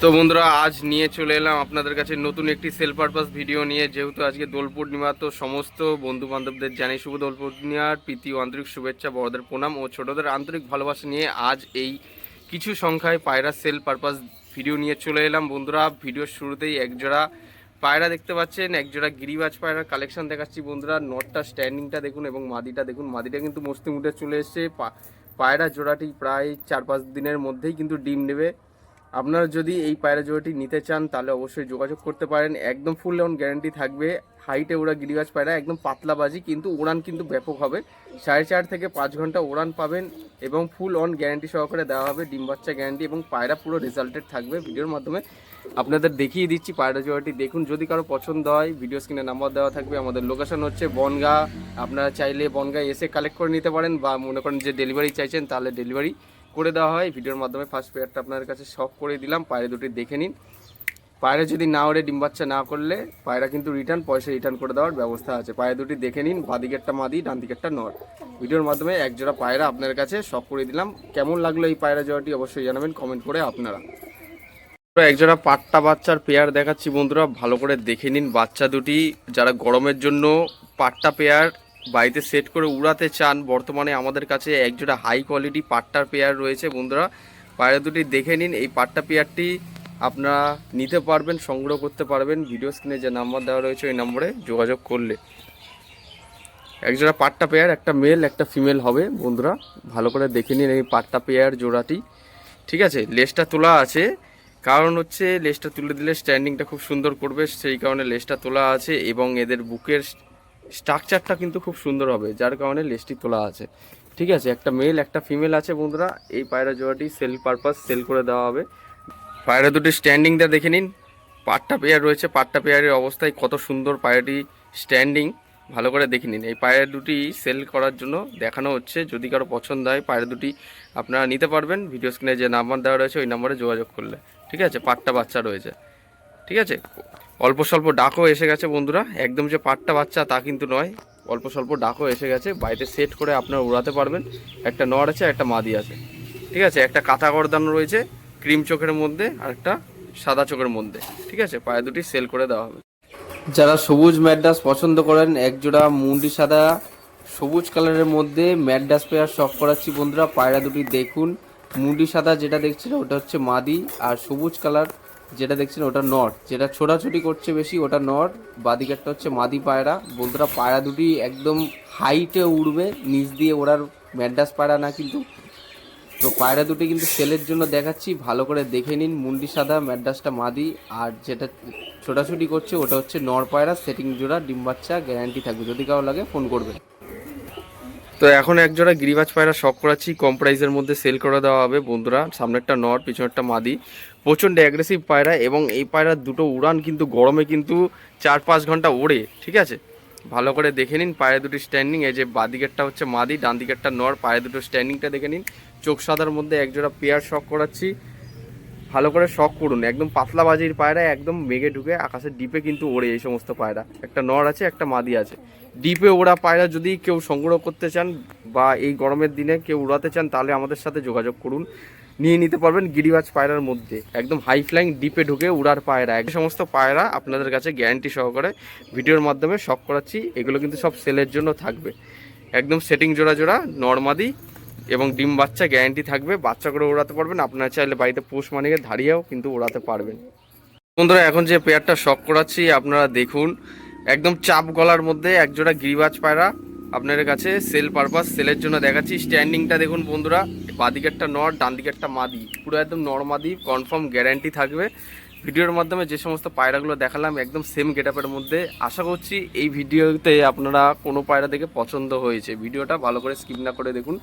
তো বন্ধুরা, আজ নিয়ে চলে এলাম আপনাদের কাছে নতুন একটি সেল পারপাস ভিডিও নিয়ে। যেহেতু আজকে দোল পূর্ণিমা, তো সমস্ত বন্ধু বান্ধবদের জানাই শুভ দোল পূর্ণিমার প্রীতি আন্তরিক শুভেচ্ছা, বড়দের প্রণাম ও ছোটদের আন্তরিক ভালোবাসা নিয়ে আজ এই কিছু সংখ্যায় পায়রা সেল পারপাস ভিডিও নিয়ে চলে এলাম। বন্ধুরা ভিডিওর শুরুতেই একজোড়া পায়রা দেখতে পাচ্ছেন, একজোড়া গিরিবাজ পায়রার কালেকশন দেখাচ্ছি বন্ধুরা। নটটা স্ট্যান্ডিংটা দেখুন এবং মাদিটা দেখুন। মাদিটা কিন্তু মস্তি মুটে চলে এসছে। পায়রা জোড়াটি প্রায় চার পাঁচ দিনের মধ্যেই কিন্তু ডিম নেবে। আপনারা যদি এই পায়রা জোড়াটি নিতে চান, তাহলে অবশ্যই যোগাযোগ করতে পারেন। একদম ফুল অন গ্যারান্টি থাকবে। হাইটে ওরা গিরিবাজ পায়রা, একদম পাতলা বাজি কিন্তু উড়ান কিন্তু ব্যাপক হবে। সাড়ে চার থেকে পাঁচ ঘণ্টা উড়ান পাবেন এবং ফুল অন গ্যারান্টি সহকারে দেওয়া হবে ডিম বাচ্চা গ্যারান্টি এবং পায়রা পুরো রেজাল্টেড থাকবে ভিডিওর মাধ্যমে। আপনাদের দেখিয়ে দিচ্ছি পায়রা জোড়াটি। দেখুন, যদি কারও পছন্দ হয় ভিডিও স্ক্রিনে নাম্বার দেওয়া থাকবে। আমাদের লোকেশন হচ্ছে বনগা। আপনারা চাইলে বনগায় এসে কালেক্ট করে নিতে পারেন বা মনে করেন যে ডেলিভারি চাইছেন, তাহলে ডেলিভারি করে দেওয়া হয়। ভিডিওর মাধ্যমে ফার্স্ট পেয়ারটা আপনাদের কাছে শখ করে দিলাম। পায়রা দুটি দেখে নিন। পায়রা যদি না ওরে ডিম বাচ্চা না করলে পায়রা কিন্তু রিটার্ন পয়সা রিটার্ন করে দেওয়ার ব্যবস্থা আছে। পায়রা দুটি দেখে নিন। বাদিকেরটা মাদি, ডান দিকেরটা নর। ভিডিওর মাধ্যমে এক জোড়া পায়রা আপনার কাছে শখ করে দিলাম। কেমন লাগল এই পায়রা জোড়াটি অবশ্যই জানাবেন কমেন্ট করে আপনারা। একজোড়া পাট্টা বাচ্চার পেয়ার দেখাচ্ছি বন্ধুরা। ভালো করে দেখে নিন বাচ্চা দুটি। যারা গরমের জন্য পাট্টা পেয়ার বাড়িতে সেট করে উড়াতে চান, বর্তমানে আমাদের কাছে একজোড়া হাই কোয়ালিটি পাট্টার পেয়ার রয়েছে বন্ধুরা। পায়রা দুটি দেখে নিন, এই পাট্টা পেয়ারটি আপনারা নিতে পারবেন, সংগ্রহ করতে পারবেন। ভিডিও স্ক্রিনে যে নাম্বার দেওয়া রয়েছে, ওই নম্বরে যোগাযোগ করলে। একজোড়া পাট্টা পেয়ার একটা মেল একটা ফিমেল হবে বন্ধুরা। ভালো করে দেখে নিন এই পাট্টা পেয়ার জোড়াটি। ঠিক আছে লেসটা তোলা আছে। কারণ হচ্ছে লেসটা তুলে দিলে স্ট্যান্ডিংটা খুব সুন্দর করবে, সেই কারণে লেসটা তোলা আছে এবং এদের বুকের স্ট্রাকচারটা কিন্তু খুব সুন্দর হবে, যার কারণে লেসটি তোলা আছে। ঠিক আছে, একটা মেল একটা ফিমেল আছে বন্ধুরা, এই পায়রা জোড়াটি সেল পারপাস সেল করে দেওয়া হবে। পায়রা দুটি স্ট্যান্ডিংটা দেখে নিন পাট্টা পেয়ার রয়েছে পাট্টা পেয়ারের অবস্থায় কত সুন্দর পায়রাটি স্ট্যান্ডিং ভালো করে দেখে নিন। এই পায়রা দুটি সেল করার জন্য দেখানো হচ্ছে, যদি কারও পছন্দ হয়, পায়রা দুটি আপনারা নিতে পারবেন। ভিডিও স্ক্রিনে যে নাম্বার দেওয়া রয়েছে, ওই নাম্বারে যোগাযোগ করলে। ঠিক আছে পাট্টা বাচ্চা রয়েছে। ঠিক আছে অল্প স্বল্প ডাকও এসে গেছে বন্ধুরা। একদম যে পাট্টা বাচ্চা তা কিন্তু নয়। অল্প স্বল্প ডাকও এসে গেছে। বাড়িতে সেট করে আপনারা উড়াতে পারবেন। একটা নর আছে, একটা মাদি আছে। ঠিক আছে? একটা কাঁথা গরদান রয়েছে ক্রিম চোখের মধ্যে আর একটা সাদা চোখের মধ্যে। ঠিক আছে? পায়ে দুটি সেল করে দেওয়া হবে। যারা সবুজ ম্যাডাস পছন্দ করেন, একজোড়া মুন্ডি সাদা সবুজ কালারের মধ্যে ম্যাডাস পেয়ার শখ করাচ্ছি বন্ধুরা। পায়রা দুটি দেখুন। মুন্ডি সাদা যেটা দেখছেন ওটা হচ্ছে মাদি। আর সবুজ কালার যেটা দেখছেন ওটা নট। যেটা ছোটাছুটি করছে বেশি, ওটা নট। বাদিকেরটা হচ্ছে মাদি পায়রা। বন্ধুরা পায়রা দুটি একদম হাইটে উড়বে, নিচ দিয়ে ওড়ার ম্যাডাস পায়রা না কিন্তু। তো পায়রা দুটি কিন্তু সেলের জন্য দেখাচ্ছি, ভালো করে দেখে নিন। মুন্ডি সাদা ম্যাডাসটা মাদি। আর যেটা ছোটাছুটি করছে, ওটা হচ্ছে নর পায়রা, সেটিং জোড়া, ডিম বাচ্চা গ্যারান্টি থাকবে। যদি কারও লাগে ফোন করবে তো এখন এক জোড়া গিরিবাজ পায়রা শখ করাচ্ছি। কম প্রাইসের মধ্যে সেল করে দেওয়া হবে বন্ধুরা। সামনেরটা নর পিছনেরটা মাদি। প্রচণ্ড অ্যাগ্রেসিভ পায়রা এবং এই পায়রার দুটো উড়ান কিন্তু গরমে কিন্তু চার পাঁচ ঘণ্টা ওড়ে, ঠিক আছে? ভালো করে দেখে নিন পায়ে দুটি স্ট্যান্ডিং এই যে বাদিকেরটা হচ্ছে মাদি ডান দিকেরটা নর পায়ে দুটো স্ট্যান্ডিংটা দেখে নিন। চোখ সাদার মধ্যে একজোড়া পেয়ার শখ করাচ্ছি। ভালো করে শখ করুন, একদম পাতলা বাজির পায়রা, একদম মেঘে ঢুকে আকাশের ডিপে কিন্তু ওড়ে এই সমস্ত পায়রা। একটা নর আছে, একটা মাদি আছে। ডিপে ওড়া পায়রা যদি কেউ সংগ্রহ করতে চান বা এই গরমের দিনে কেউ উড়াতে চান, তাহলে আমাদের সাথে যোগাযোগ করুন। নিয়ে নিতে পারবেন গিরিবাজ পায়রার মধ্যে। একদম হাই ফ্লাইং ডিপে ঢুকে উড়ার পায়রা। এক সমস্ত পায়রা আপনাদের কাছে গ্যারান্টি সহকারে ভিডিওর মাধ্যমে শখ করাচ্ছি। এগুলো কিন্তু সব সেলের জন্য থাকবে। একদম সেটিং জোড়া জোড়া, নর্মাদি এবং ডিম বাচ্চা গ্যারান্টি থাকবে। বাচ্চা করে ওড়াতে পারবেন। আপনারা চাইলে বাড়িতে পোষ মানিয়ে দাঁড়িয়েও কিন্তু ওড়াতে পারবেন। বন্ধুরা, এখন যে পেয়ারটা শখ করাচ্ছি, আপনারা দেখুন। একদম চাপ গলার মধ্যে একজোড়া গিরিবাজ পায়রা আপনাদের কাছে সেল পারপাস সেলের জন্য দেখাচ্ছি। স্ট্যান্ডিংটা দেখুন বন্ধুরা। বাদিকেরটা নর ডান দিকেরটা মাদি। পুরো একদম নর মাদি কনফার্ম গ্যারান্টি থাকবে। ভিডিওর মাধ্যমে যে সমস্ত পায়রাগুলো দেখালাম, একদম সেম গেটআপের মধ্যে। আশা করছি এই ভিডিওতে আপনারা কোনো পায়রা দেখে পছন্দ হয়েছে। ভিডিওটা ভালো করে স্কিপ না করে দেখুন।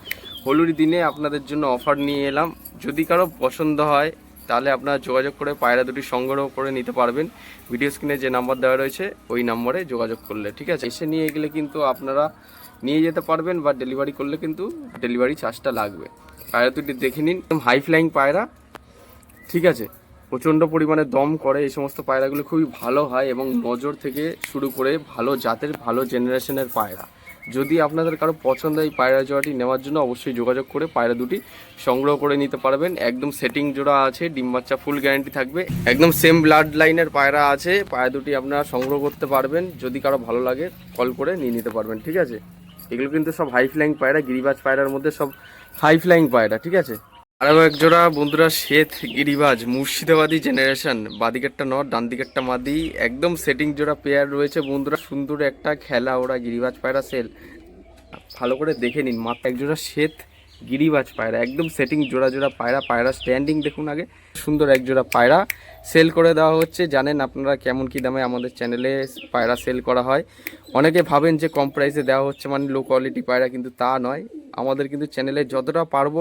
হোলির দিনে আপনাদের জন্য অফার নিয়ে এলাম। যদি কারও পছন্দ হয়, তাহলে আপনারা যোগাযোগ করে পায়রা দুটি সংগ্রহ করে নিতে পারবেন। ভিডিও স্ক্রিনে যে নাম্বার দেওয়া রয়েছে, ওই নম্বরে যোগাযোগ করলে, ঠিক আছে? এসে নিয়ে গেলে কিন্তু আপনারা নিয়ে যেতে পারবেন বা ডেলিভারি করলে কিন্তু ডেলিভারি চার্জটা লাগবে। পায়রা দুটি দেখে নিন। একদম হাই ফ্লাইং পায়রা। ঠিক আছে? প্রচণ্ড পরিমাণে দম করে এই সমস্ত পায়রাগুলো। খুবই ভালো হয় এবং নজর থেকে শুরু করে ভালো জাতের ভালো জেনারেশনের পায়রা। যদি আপনাদের কারও পছন্দ এই পায়রা জোড়াটি নেওয়ার জন্য অবশ্যই যোগাযোগ করে পায়রা দুটি সংগ্রহ করে নিতে পারবেন। একদম সেটিং জোড়া আছে ডিম বাচ্চা ফুল গ্যারান্টি থাকবে। একদম সেম ব্লাড লাইনের পায়রা আছে। পায়রা দুটি আপনারা সংগ্রহ করতে পারবেন। যদি কারও ভালো লাগে কল করে নিয়ে নিতে পারবেন। ঠিক আছে? এগুলো কিন্তু সব হাই ফ্লাইং পায়রা, গিরিবাজ পায়রার মধ্যে সব হাই ফ্লাইং পায়রা, ঠিক আছে? আরও একজোড়া বন্ধুরা, শ্বেত গিরিবাজ, মুর্শিদাবাদী জেনারেশন বাদিকেরটা নট ডান দিকেরটা মাদি, একদম সেটিং জোড়া পেয়ার রয়েছে বন্ধুরা, সুন্দর একটা খেলা ওরা গিরিবাজ পায়রা সেল ভালো করে দেখে নিন, মাত্র একজোড়া শ্বেত গিরিবাজ পায়রা, একদম সেটিং জোড়া জোড়া পায়রা পায়রা স্ট্যান্ডিং দেখুন আগে। সুন্দর এক জোড়া পায়রা। সেল করে দেওয়া হচ্ছে, জানেন আপনারা কেমন কি দামে আমাদের চ্যানেলে পায়রা সেল করা হয়। অনেকে ভাবেন যে কম প্রাইসে দেওয়া হচ্ছে মানে লো কোয়ালিটি পায়রা, কিন্তু তা নয়। আমাদের কিন্তু চ্যানেলে যতটা পারব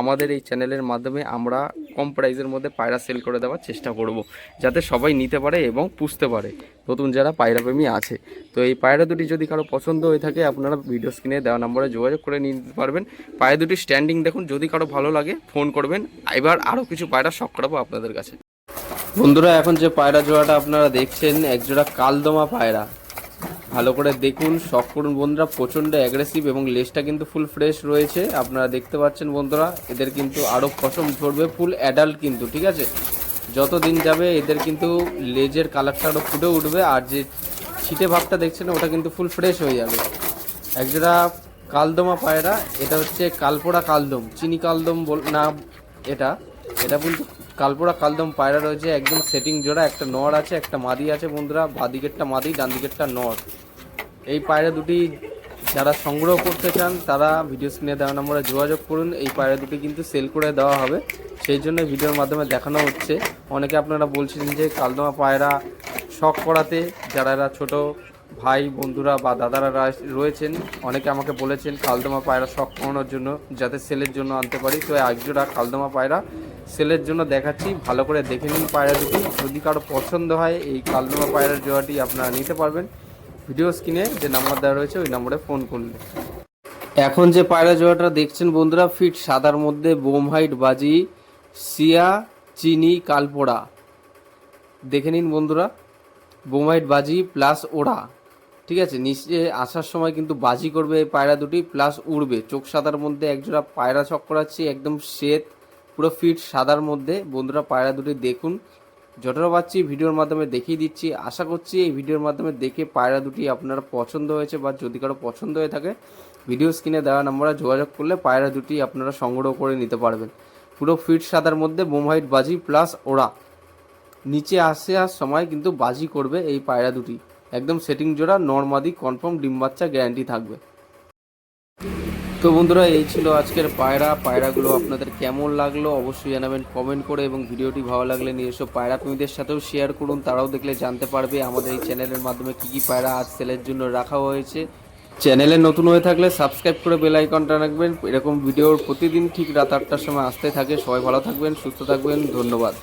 আমাদের এই চ্যানেলের মাধ্যমে আমরা কম প্রাইসের মধ্যে পায়রা সেল করে দেওয়ার চেষ্টা করব। যাতে সবাই নিতে পারে এবং পুষতে পারে। নতুন যারা পায়রা প্রেমী আছে। তো এই পায়রা দুটি যদি কারও পছন্দ হয়ে থাকে, আপনারা ভিডিও স্ক্রিনে দেওয়া নম্বরে যোগাযোগ করে নিতে পারবেন। পায়রা দুটি স্ট্যান্ডিং দেখুন, যদি কারও ভালো লাগে ফোন করবেন। এবার আরও কিছু পায়রা শখ করাবো আপনাদের কাছে। বন্ধুরা, এখন যে পায়রা জোড়াটা আপনারা দেখছেন এক জোড়া কালদমা পায়রা। ভালো করে দেখুন। শখ করুন বন্ধুরা, প্রচণ্ড অ্যাগ্রেসিভ এবং লেজটা কিন্তু ফুল ফ্রেশ রয়েছে। আপনারা দেখতে পাচ্ছেন বন্ধুরা, এদের কিন্তু আরও পশম ঝরবে ফুল অ্যাডাল্ট কিন্তু, ঠিক আছে? যত দিন যাবে এদের কিন্তু লেজের কালারটা আরও ফুটে উঠবে, আর যে ছিটে ভাবটা দেখছেন ওটা কিন্তু ফুল ফ্রেশ হয়ে যাবে। একজোড়া কালদমা পায়রা, এটা হচ্ছে কালপোড়া কালদম, চিনি কালদম বল, না, এটা এটা কিন্তু কালপোড়া কালদম পায়রা রয়েছে, একদম সেটিং জোড়া, একটা নর আছে, একটা মাদি আছে বন্ধুরা বাদিকেরটা মাদি, ডান দিকেরটা নর। এই পায়রা দুটি যারা সংগ্রহ করতে চান, তারা ভিডিও স্ক্রিনে দেওয়া নম্বরে যোগাযোগ করুন। এই পায়রা দুটি কিন্তু সেল করে দেওয়া হবে। সেই জন্য ভিডিওর মাধ্যমে দেখানো হচ্ছে। অনেকে আপনারা বলছিলেন যে কালদমা পায়রা শখ করাতে যারা এরা ছোটো ভাই, বন্ধুরা বা দাদারা রয়েছেন, অনেকে আমাকে বলেছেন কালদমা পায়রা শখ করানোর জন্য, যাতে সেলের জন্য আনতে পারি। তো একজোড়া কালদমা পায়রা সেলের জন্য দেখাচ্ছি। ভালো করে দেখে নিন পায়রা দুটি। যদি কারও পছন্দ হয়, এই কালদমা পায়রার জোড়াটি আপনারা নিতে পারবেন। ভিডিও স্ক্রিনে যে নাম্বার দেওয়া রয়েছে, ওই নম্বরে ফোন করলে এখন যে পায়রা জোড়াটা দেখছেন বন্ধুরা, ফিট সাদার মধ্যে বোম হাইট বাজি সিয়া চিনি, কালপোড়া। দেখে নিন বন্ধুরা, বোম হাইট বাজি প্লাস ওড়া। ঠিক আছে, নিচে আসার সময় কিন্তু বাজি করবে এই পায়রা দুটি প্লাস উড়বে। চোখ সাদার মধ্যে একজোড়া পায়রা চক করাচ্ছি একদম শ্বেত, পুরো ফিট সাদার মধ্যে। বন্ধুরা, পায়রা দুটি দেখুন যতটা পাচ্ছি ভিডিওর মাধ্যমে দেখিয়ে দিচ্ছি। আশা করছি এই ভিডিওর মাধ্যমে দেখে পায়রা দুটি আপনার পছন্দ হয়েছে বা যদি কারও পছন্দ হয়ে থাকে ভিডিও স্ক্রিনে দেওয়া নম্বরে যোগাযোগ করলে পায়রা দুটি আপনারা সংগ্রহ করে নিতে পারবেন। পুরো ফিট সাদার মধ্যে বোম হাইট বাজি প্লাস ওড়া। নিচে আসার সময় কিন্তু বাজি করবে এই পায়রা দুটি। একদম সেটিং জোড়া নর্মাদি কনফার্ম ডিম বাচ্চা গ্যারান্টি থাকবে। তো বন্ধুরা, এই ছিল আজকের পায়রা। পায়রাগুলো আপনাদের কেমন লাগল অবশ্যই জানাবেন কমেন্ট করে এবং ভিডিওটি ভালো লাগলে এসো পায়রা প্রেমীদের সাথেও শেয়ার করুন। তারাও দেখলে জানতে পারবে আমাদের এই চ্যানেলের মাধ্যমে কী কী পায়রা আজ সেলের জন্য রাখা হয়েছে। চ্যানেলে নতুন হয়ে থাকলে সাবস্ক্রাইব করে বেল আইকনটা রাখবেন। এরকম ভিডিওর প্রতিদিন ঠিক রাত আটটার সময় আসতে থাকে। সবাই ভালো থাকবেন, সুস্থ থাকবেন। ধন্যবাদ।